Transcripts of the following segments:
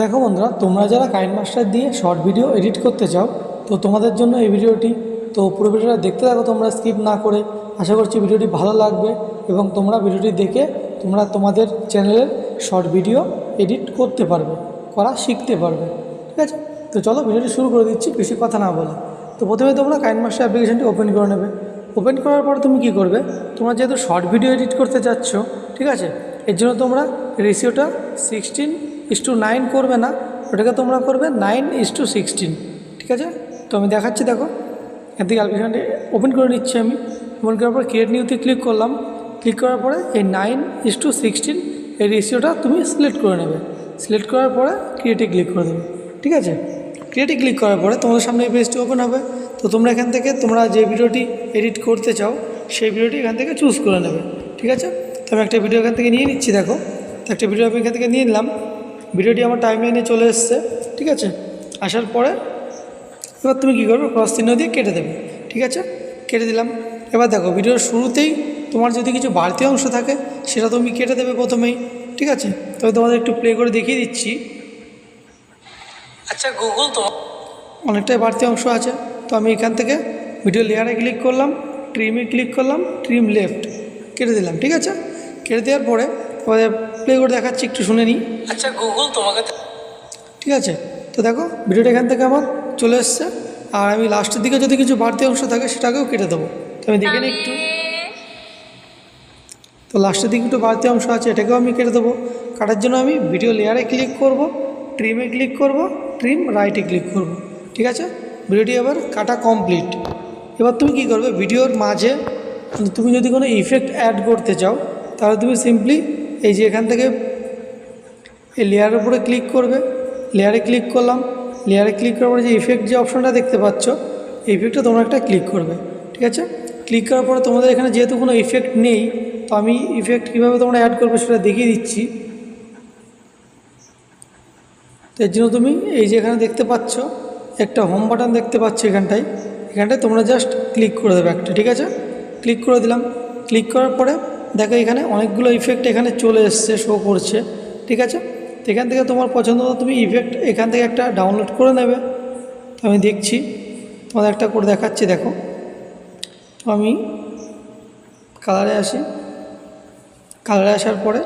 দেখো বন্ধুরা, তোমরা যারা কাইন মাস্টার দিয়ে শর্ট ভিডিও এডিট করতে চাও, তো তোমাদের জন্য এই ভিডিওটি, তো পুরো ভিডিওটা দেখতে থাকো, তোমরা স্কিপ না করে। আশা করছি ভিডিওটি ভালো লাগবে এবং তোমরা ভিডিওটি দেখে তোমরা তোমাদের চ্যানেলের শর্ট ভিডিও এডিট করতে পারবে, করা শিখতে পারবে, ঠিক আছে? তো চলো ভিডিওটি শুরু করে দিচ্ছি, বেশি কথা না বলে। তো প্রথমে তোমরা কাইন মাস্টার অ্যাপ্লিকেশানটি ওপেন করে নেবে। ওপেন করার পর তুমি কি করবে, তোমরা যেহেতু শর্ট ভিডিও এডিট করতে যাচ্ছ ঠিক আছে? এর জন্য তোমরা রেশিওটা সিক্সটিন ইস টু নাইন করবে না, ওটাকে তোমরা করবে নাইন ইস টু সিক্সটিন ঠিক আছে? তো আমি দেখাচ্ছি, দেখো। এর থেকে অ্যাপ্লিকেশনটি ওপেন করে নিচ্ছি আমি। ওপেন করার পর ক্রিয়েট নিউতে ক্লিক করলাম। ক্লিক করার পরে এই নাইন ইস টু সিক্সটিন এই রেশিওটা তুমি সিলেক্ট করে নেবে। সিলেক্ট করার পরে ক্রিয়েটে ক্লিক করে দেবে। ঠিক আছে? ক্রিয়েটে ক্লিক করার পরে তোমাদের সামনে এই পেজটি ওপেন হবে। তো তোমরা এখান থেকে, তোমরা যে ভিডিওটি এডিট করতে চাও, সেই ভিডিওটি এখান থেকে চুজ করে নেবে। ঠিক আছে? তো আমি একটা ভিডিও এখান থেকে নিয়ে নিচ্ছি, দেখো। তো একটা ভিডিও আমি এখান থেকে নিয়ে নিলাম। ভিডিওটি আমার টাইম লাইনে চলে এসছে ঠিক আছে? আসার পরে এবার তুমি কী করবে? ক্রস চিহ্ন দিয়ে কেটে দেবে ঠিক আছে? কেটে দিলাম। এবার দেখো ভিডিওর শুরুতেই তোমার যদি কিছু বাড়তি অংশ থাকে সেটা তুমি কেটে দেবে প্রথমেই ঠিক আছে? তবে তোমাদের একটু প্লে করে দেখিয়ে দিচ্ছি। আচ্ছা গুগল তো অনেকটাই বাড়তি অংশ আছে। তো আমি এখান থেকে ভিডিও লেয়ারে ক্লিক করলাম ট্রিমে ক্লিক করলাম ট্রিম লেফট কেটে দিলাম ঠিক আছে? কেটে দেওয়ার পরে তোমাদের প্লে করে দেখাচ্ছি একটু শুনে নিই। আচ্ছা গুগল তোমাকে ঠিক আছে? তো দেখো ভিডিওটা এখান থেকে আমার চলে এসছে। আর আমি লাস্টের দিকে যদি কিছু বাড়তি অংশ থাকে সেটাকেও কেটে দেবো। তো আমি দেখে নিই একটু। তো লাস্টের দিকে একটু বাড়তি অংশ আছে এটাকেও আমি কেটে দেবো। কাটার জন্য আমি ভিডিও লেয়ারে ক্লিক করব ট্রিমে ক্লিক করব ট্রিম রাইটে ক্লিক করব। ঠিক আছে? ভিডিওটি এবার কাটা কমপ্লিট এবার তুমি কি করবে ভিডিওর মাঝে তুমি যদি কোনো ইফেক্ট অ্যাড করতে চাও তাহলে তুমি সিম্পলি এই যে এখান থেকে এই লেয়ারের উপরে ক্লিক করবে। লেয়ারে ক্লিক করলাম। লেয়ারে ক্লিক করার পরে যে ইফেক্ট যে অপশনটা দেখতে পাচ্ছ এই ইফেক্টটা তোমরা একটা ক্লিক করবে, ঠিক আছে? ক্লিক করার পরে তোমাদের এখানে যেহেতু কোনো ইফেক্ট নেই, তো আমি ইফেক্ট কীভাবে তোমরা অ্যাড করবে সেটা দেখিয়ে দিচ্ছি। তো এর জন্য তুমি এই যে এখানে দেখতে পাচ্ছ, একটা হোম বাটন দেখতে পাচ্ছ এখানটায়। এখানটায় তোমরা জাস্ট ক্লিক করে দেবে একটা, ঠিক আছে? ক্লিক করে দিলাম। ক্লিক করার পরে দেখো এখানে অনেকগুলো ইফেক্ট এখানে চলে এসছে শো করছে। ঠিক আছে? এখান থেকে তোমার পছন্দ মতো তুমি ইফেক্ট এখান থেকে একটা ডাউনলোড করে নেবে। তো আমি দেখছি, তোমাদের একটা করে দেখাচ্ছি, দেখো। তো আমি কালারে আসি। কালারে আসার পরে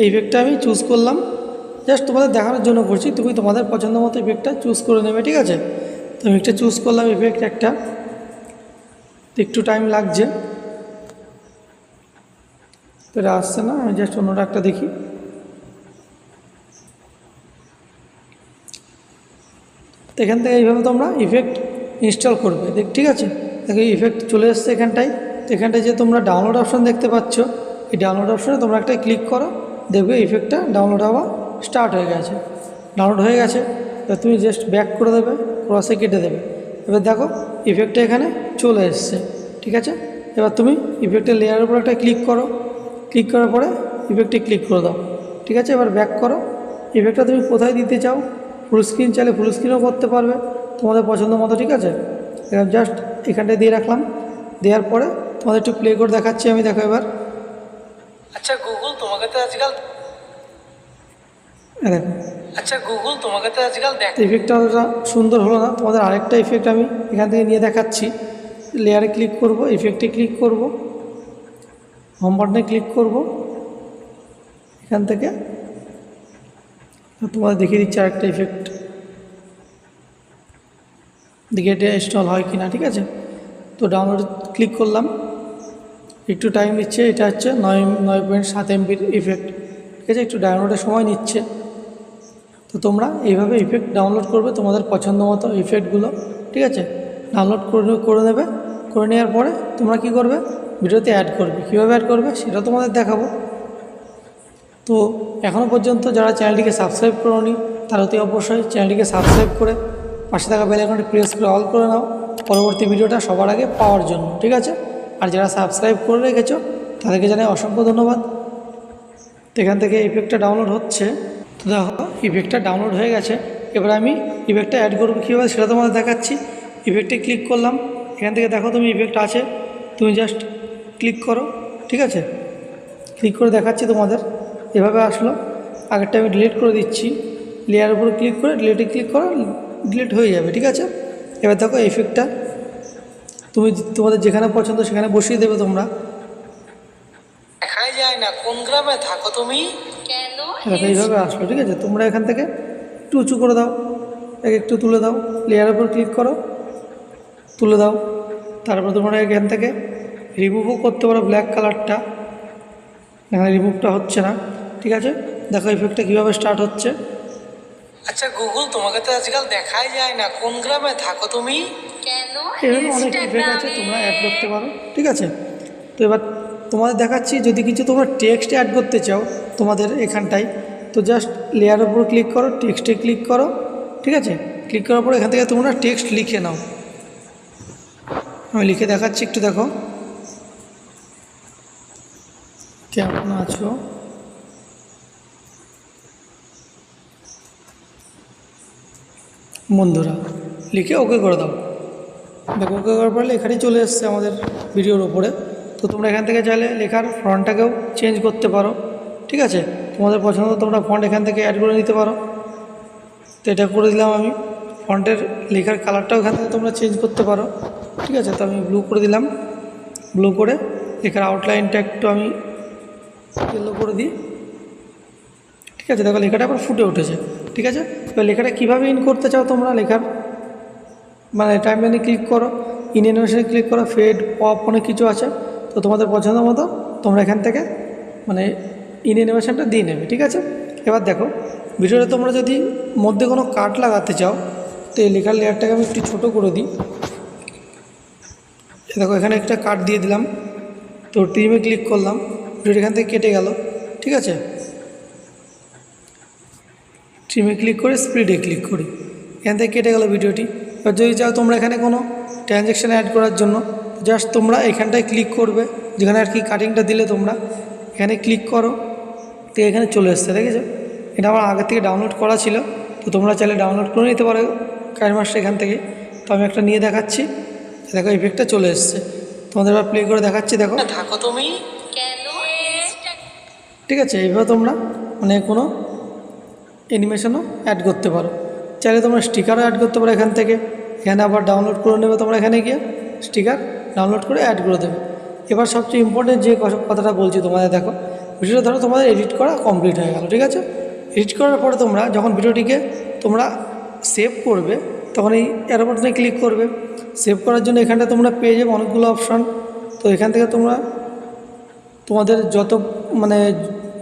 এই ইফেক্টটা আমি চুজ করলাম। জাস্ট তোমাদের দেখানোর জন্য করছি, তুমি তোমাদের পছন্দ মতো ইফেক্টটা চুজ করে নেবে, ঠিক আছে? তো আমি একটা চুজ করলাম ইফেক্ট একটা। একটু টাইম লাগছে। তো এটা আসছে না? আমি জাস্ট অন্যটা একটা দেখি। তো এখান থেকে এইভাবে তোমরা ইফেক্ট ইনস্টল করবে। দেখ, ঠিক আছে? দেখো ইফেক্ট চলে এসছে এখানটায়। তো এখানটায় যে তোমরা ডাউনলোড অপশান দেখতে পাচ্ছ, এই ডাউনলোড অপশানে তোমরা একটা ক্লিক করো। দেখবে ইফেক্টটা ডাউনলোড হওয়া স্টার্ট হয়ে গেছে। ডাউনলোড হয়ে গেছে। এবার তুমি জাস্ট ব্যাক করে দেবে ক্রসে কেটে দেবে। এবার দেখো ইফেক্টটা এখানে চলে এসছে। ঠিক আছে? এবার তুমি ইফেক্টের লেয়ারের উপর একটা ক্লিক করো। ক্লিক করার পরে ইফেক্টে ক্লিক করে দাও। ঠিক আছে? এবার ব্যাক করো। ইফেক্টটা তুমি কোথায় দিতে চাও? ফুল স্ক্রিন চাইলে ফুল স্ক্রিনও করতে পারবে। তোমাদের পছন্দ মতো ঠিক আছে? এবার জাস্ট এখানটায় দিয়ে রাখলাম। দেওয়ার পরে তোমাদের একটু প্লে করে দেখাচ্ছি আমি দেখো এবার। আচ্ছা গুগল তোমাকে তো আজকাল দেখো। আচ্ছা গুগল তোমাকে তো আজকাল দেখ ইফেক্টটা অতটা সুন্দর হলো না। তোমাদের আরেকটা ইফেক্ট আমি এখান থেকে নিয়ে দেখাচ্ছি। লেয়ারে ক্লিক করব ইফেক্টে ক্লিক করব। হোম বাটনে ক্লিক করব। এখান থেকে। তোমাদের দেখিয়ে দিচ্ছি আরেকটা ইফেক্ট দেখি এটা ইনস্টল হয় কি না ঠিক আছে? তো ডাউনলোড ক্লিক করলাম। একটু টাইম নিচ্ছে, এটা হচ্ছে নয় নয় পয়েন্ট সাত এমবির ইফেক্ট ঠিক আছে? একটু ডাউনলোডের সময় নিচ্ছে। তো তোমরা এইভাবে ইফেক্ট ডাউনলোড করবে তোমাদের পছন্দ মতো ইফেক্টগুলো ঠিক আছে? ডাউনলোড করে করে নেবে। করে নেওয়ার পরে তোমরা কি করবে? ভিডিওতে অ্যাড করবে। কীভাবে অ্যাড করবে সেটা তোমাদের দেখাবো। তো এখনও পর্যন্ত যারা চ্যানেলটিকে সাবস্ক্রাইব করোনি, তারা অতি অবশ্যই চ্যানেলটিকে সাবস্ক্রাইব করে পাশে থাকা বেল আইকনটি প্রেস করে অল করে নাও। পরবর্তী ভিডিওটা সবার আগে পাওয়ার জন্য, ঠিক আছে? আর যারা সাবস্ক্রাইব করে রেখেছো, তাদেরকে জানাই অসংখ্য ধন্যবাদ। তো এখান থেকে ইফেক্টটা ডাউনলোড হচ্ছে। তো দেখো ইফেক্টটা ডাউনলোড হয়ে গেছে। এবার আমি ইফেক্টটা অ্যাড করব কীভাবে সেটা তোমাদের দেখাচ্ছি। ইফেক্টে ক্লিক করলাম। এখান থেকে দেখো তুমি ইফেক্ট আছে। তুমি জাস্ট ক্লিক করো ঠিক আছে? ক্লিক করে দেখাচ্ছি তোমাদের। এভাবে আসলো। আগেরটা আমি ডিলিট করে দিচ্ছি। লেয়ার উপর ক্লিক করে ডিলেটে ক্লিক করো ডিলিট হয়ে যাবে ঠিক আছে? এবার দেখো এফেক্টটা তুমি তোমাদের যেখানে পছন্দ সেখানে বসিয়ে দেবে তোমরা। দেখাই যায় না কোন গ্রামে থাকো তুমি? কেন? এইভাবে আসলো ঠিক আছে? তোমরা এখান থেকে একটু উঁচু করে দাও। একে একটু তুলে দাও। লেয়ারের উপর ক্লিক করো। তুলে দাও। তারপর তোমরা এখান থেকে রিমুভও করতে পারো ব্ল্যাক কালারটা এখানে রিমুভটা হচ্ছে না ঠিক আছে? দেখো ইফেক্টটা কীভাবে স্টার্ট হচ্ছে। আচ্ছা গুগল তোমাকে তো আজকাল দেখাই যায় না। কোন গ্রামে থাকো তুমি? কেন? এভাবে অনেক ইফেক্ট আছে তোমরা অ্যাড করতে পারো ঠিক আছে? তো এবার তোমাদের দেখাচ্ছি যদি কিছু তোমরা টেক্সট অ্যাড করতে চাও তোমাদের এখানটায় তো জাস্ট লেয়ারের উপর ক্লিক করো টেক্সটে ক্লিক করো ঠিক আছে? ক্লিক করার পর এখান থেকে তোমরা টেক্সট লিখে নাও। আমি লিখে দেখাচ্ছি একটু দেখো। কেমন আছো? বন্ধুরা, লিখে ওকে করে দাও। দেখো, ওকে করার পর লেখাটি চলে এসছে আমাদের ভিডিওর ওপরে তো তোমরা এখান থেকে চাইলে লেখার ফন্টটাকেও চেঞ্জ করতে পারো, ঠিক আছে? তোমাদের পছন্দ তোমরা ফন্ট এখান থেকে অ্যাড করে নিতে পারো। তো এটা করে দিলাম আমি। ফন্টের লেখার কালারটাও এখান থেকে তোমরা চেঞ্জ করতে পারো, ঠিক আছে? তো আমি ব্লু করে দিলাম। ব্লু করে লেখার আউটলাইনটা একটু আমি ইয়েলো করে দিই। ঠিক আছে, দেখো লেখাটা আবার ফুটে উঠেছে। ঠিক আছে? এবার লেখাটা কীভাবে ইন করতে চাও তোমরা লেখার? মানে টাইমলাইনে ক্লিক করো ইন অ্যানিমেশনে ক্লিক করো ফেড পপ অনেক কিছু আছে। তো তোমাদের পছন্দ মতো তোমরা এখান থেকে মানে ইন অ্যানিমেশনটা দিয়ে নেবে, ঠিক আছে? এবার দেখো, ভিডিওটা তোমরা যদি মধ্যে কোনো কাট লাগাতে চাও, তো এই লেখার লেয়ারটাকে আমি একটু ছোটো করে দিই। দেখো, এখানে একটা কাট দিয়ে দিলাম। তো টিমে ক্লিক করলাম। ভিডিওটা এখান থেকে কেটে গেল, ঠিক আছে? ট্রিমে ক্লিক করে স্পিডে ক্লিক করি। এখান থেকে কেটে গেল ভিডিওটি। এবার যদি চাও তোমরা এখানে কোনো ট্রানজ্যাকশান অ্যাড করার জন্য জাস্ট তোমরা এখানটায় ক্লিক করবে। যেখানে আর কি কাটিংটা দিলে তোমরা এখানে ক্লিক করো। তো এখানে চলে এসছে, দেখেছ? এটা আমার আগে থেকে ডাউনলোড করা ছিল। তো তোমরা চাইলে ডাউনলোড করে নিতে পারো কাইমাসটা এখান থেকে। তো আমি একটা নিয়ে দেখাচ্ছি। দেখো ইফেক্টটা চলে এসছে। তোমাদের এবার প্লে করে দেখাচ্ছি, দেখো। থাকো তুমি। ঠিক আছে? এইভাবে তোমরা মানে কোনো অ্যানিমেশনও অ্যাড করতে পারো। চাইলে তোমরা স্টিকারও অ্যাড করতে পারো এখান থেকে। এখানে আবার ডাউনলোড করে নেবে তোমরা এখানে গিয়ে। স্টিকার ডাউনলোড করে অ্যাড করে দেবে। এবার সবচেয়ে ইম্পর্টেন্ট যে কথা- কথাটা বলছি তোমাদের, দেখো। ভিডিওটা ধরো তোমাদের এডিট করা কমপ্লিট হয়ে গেল, ঠিক আছে? এডিট করার পরে তোমরা যখন ভিডিওটিকে তোমরা সেভ করবে, তখন এই বাটনে ক্লিক করবে। সেভ করার জন্য এখানটা তোমরা পেয়ে যাবে অনেকগুলো অপশান তো এখান থেকে তোমরা তোমাদের যত মানে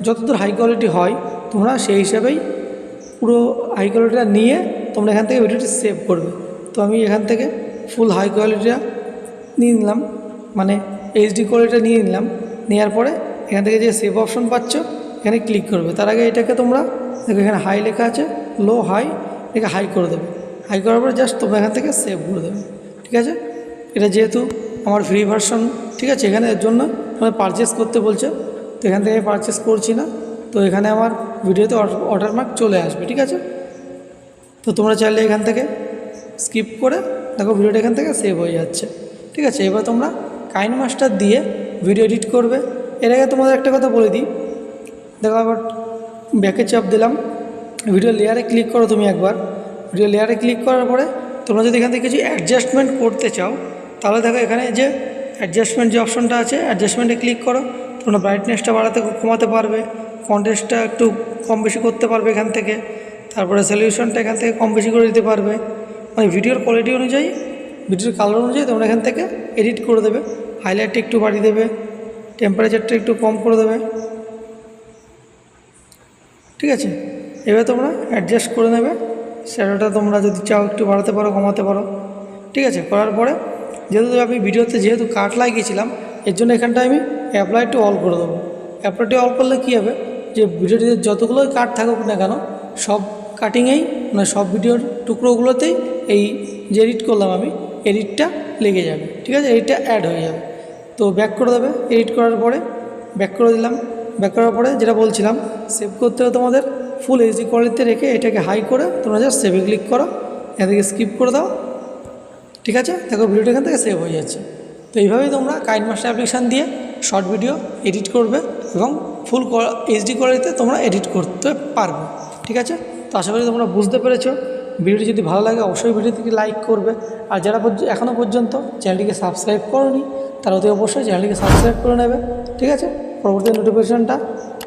যতদূর হাই কোয়ালিটি হয়, তোমরা সেই হিসাবেই পুরো হাই কোয়ালিটিটা নিয়ে তোমরা এখান থেকে ভিডিওটি সেভ করবে। তো আমি এখান থেকে ফুল হাই কোয়ালিটিটা নিয়ে নিলাম মানে এইচডি কোয়ালিটিটা নিয়ে নিলাম। নেওয়ার পরে এখান থেকে যে সেভ অপশন পাচ্ছ, এখানে ক্লিক করবে। তার আগে এটাকে তোমরা দেখো এখানে হাই লেখা আছে লো হাই এটাকে হাই করে দেবে। হাই করার পরে জাস্ট তোমরা এখান থেকে সেভ করে দেবে, ঠিক আছে? এটা যেহেতু আমার ফ্রি ভার্সন ঠিক আছে? এখানে এর জন্য তোমার পারচেস করতে বলছে তো এখান থেকে পারচেস করছি না। তো এখানে আমার ভিডিওতে অর্ডার মার্ক চলে আসবে, ঠিক আছে? তো তোমরা চাইলে এখান থেকে স্কিপ করে দেখো ভিডিওটা এখান থেকে সেভ হয়ে যাচ্ছে। ঠিক আছে, এবার তোমরা কাইন মাস্টার দিয়ে ভিডিও এডিট করবে। এর আগে তোমাদের একটা কথা বলে দিই। দেখো আবার ব্যাকে চাপ দিলাম। ভিডিও লেয়ারে ক্লিক করো তুমি একবার। ভিডিও লেয়ারে ক্লিক করার পরে তোমরা যদি এখান থেকে কিছু অ্যাডজাস্টমেন্ট করতে চাও, তাহলে দেখো এখানে যে অ্যাডজাস্টমেন্ট যে অপশনটা আছে অ্যাডজাস্টমেন্টে ক্লিক করো। তোমরা ব্রাইটনেসটা বাড়াতে কমাতে পারবে কন্টেস্টটা একটু কম বেশি করতে পারবে এখান থেকে, তারপরে সলিউশনটা এখান থেকে কম বেশি করে দিতে পারবে। মানে ভিডিওর কোয়ালিটি অনুযায়ী ভিডিওর কালার অনুযায়ী তোমরা এখান থেকে এডিট করে দেবে হাইলাইটটা একটু বাড়িয়ে দেবে টেম্পারেচারটা একটু কম করে দেবে। ঠিক আছে? এবার তোমরা অ্যাডজাস্ট করে নেবে শ্যাডোটা তোমরা যদি চাও একটু বাড়াতে পারো, কমাতে পারো। ঠিক আছে? করার পরে, যেহেতু আমি ভিডিওতে যেহেতু কাট লাগিয়েছিলাম, এর জন্য এখানটায় আমি অ্যাপ্লাই টু অল করে দেবো। অ্যাপ্লাই টু অল করলে কী হবে? যে ভিডিওটিতে যতগুলোই কাট থাকুক না কেন, সব কাটিংয়েই মানে সব ভিডিওর টুকরোগুলোতেই এই যে এডিট করলাম আমি এডিটটা লেগে যাবে। ঠিক আছে? এডিটটা অ্যাড হয়ে যাবে। তো ব্যাক করে দেবে। এডিট করার পরে ব্যাক করে দিলাম। ব্যাক করার পরে যেটা বলছিলাম সেভ করতে হবে তোমাদের। ফুল এইচডি কোয়ালিটিতে রেখে এটাকে হাই করে তোমরা জাস্ট সেভে ক্লিক করো। এখান থেকে স্কিপ করে দাও। ঠিক আছে? দেখো ভিডিওটা এখান থেকে সেভ হয়ে যাচ্ছে। তো এইভাবেই তোমরা কাইন মাস্টার অ্যাপ্লিকেশান দিয়ে শর্ট ভিডিও এডিট করবে এবং ফুল এইচডি কোয়ালিটিতে তোমরা এডিট করতে পারবে, ঠিক আছে? তো আশা করি তোমরা বুঝতে পেরেছ। ভিডিওটি যদি ভালো লাগে, অবশ্যই ভিডিওটিকে লাইক করবে। আর যারা এখনও পর্যন্ত চ্যানেলটিকে সাবস্ক্রাইব করনি, তারা অতি অবশ্যই চ্যানেলটিকে সাবস্ক্রাইব করে নেবে, ঠিক আছে? পরবর্তী নোটিফিকেশনটা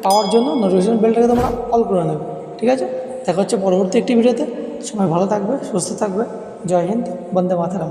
পাওয়ার জন্য নোটিফিকেশন বেলটাকে তোমরা অল করে নেবে, ঠিক আছে? দেখা হচ্ছে পরবর্তী একটি ভিডিওতে। সবাই ভালো থাকবে, সুস্থ থাকবে। জয় হিন্দ, বন্দে মাতারাম।